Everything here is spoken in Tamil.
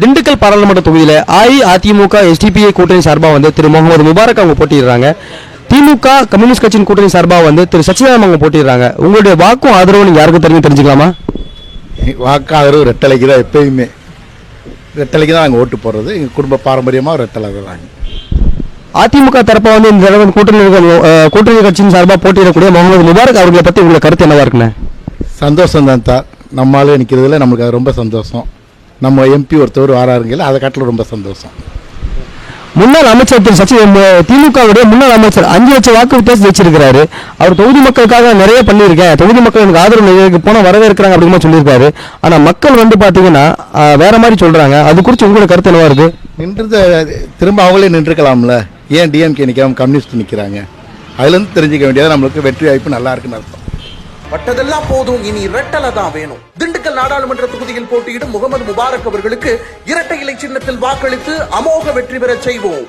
திண்டுக்கல் பாராளுமன்ற தொகுதியில் அஇஅதிமுக எஸ்டிபிஐ கூட்டணி சார்பாக வந்து திரு முகமது முபாரக் அவங்க போட்டிடுறாங்க திமுக கம்யூனிஸ்ட் கட்சியின் கூட்டணி சார்பாக வந்து திரு சச்சிதானந்தம் அவங்க போட்டிடுறாங்க உங்களுடைய வாக்கும் ஆதரவு நீங்கள் யாருக்கும் தெரியும் தெரிஞ்சுக்கலாமா? வாக்காளர் ரெட்டலைக்கு தான் எப்பயுமே. ரெட்டலைக்கு தான் நாங்கள் ஓட்டு போடுறது. எங்கள் குடும்ப பாரம்பரியமாக ரெட்டலை தான் அதிமுக தரப்பா வந்து இந்த தடவை கூட்டணி கூட்டணி கட்சியின் சார்பாக போட்டியிடக்கூடிய முகமது முபாரக் அவர்களை பற்றி உங்களை கருத்து என்னவா இருக்குண்ணே சந்தோஷம் தான் தான் நம்மளால நிற்கிறதுல நம்மளுக்கு அது ரொம்ப சந்தோஷம். நம்ம எம்பி ஒருத்தவர் வராருங்கல அதை காட்டில் ரொம்ப சந்தோஷம். முன்னாள் அமைச்சர் திரு சச்சி திமுகவுடைய முன்னாள் அமைச்சர் அஞ்சு லட்சம் வாக்கு வித்தியாசம் ஜெயிச்சிருக்காரு அவர் தொகுதி மக்களுக்காக நிறைய பண்ணியிருக்கேன். தொகுதி மக்கள் எனக்கு ஆதரவு போன வரவேற்கிறாங்க அப்படிமா சொல்லியிருக்காரு ஆனா மக்கள் வந்து பாத்தீங்கன்னா ஆஹ், வேற மாதிரி சொல்றாங்க. அது குறித்து உங்களோட கருத்து என்னவா இருக்கு? நின்றது திரும்ப அவங்களே நின்றுக்கலாம்ல ஏன் டிஎம்கே நிற்காம கம்யூனிஸ்ட் நிற்கிறாங்க அதுலேருந்து தெரிஞ்சுக்க வேண்டியது நம்மளுக்கு வெற்றி வாய்ப்பு நல்லா இருக்குன்னு அர்த்தம். பட்டதெல்லாம் போதும். இனி இரட்டலை தான் வேணும். திண்டுக்கல் நாடாளுமன்ற தொகுதியில் போட்டியிடும் முகமது முபாரக் அவர்களுக்கு இரட்டை இலை சின்னத்தில் வாக்களித்து அமோக வெற்றி பெறச் செய்வோம்.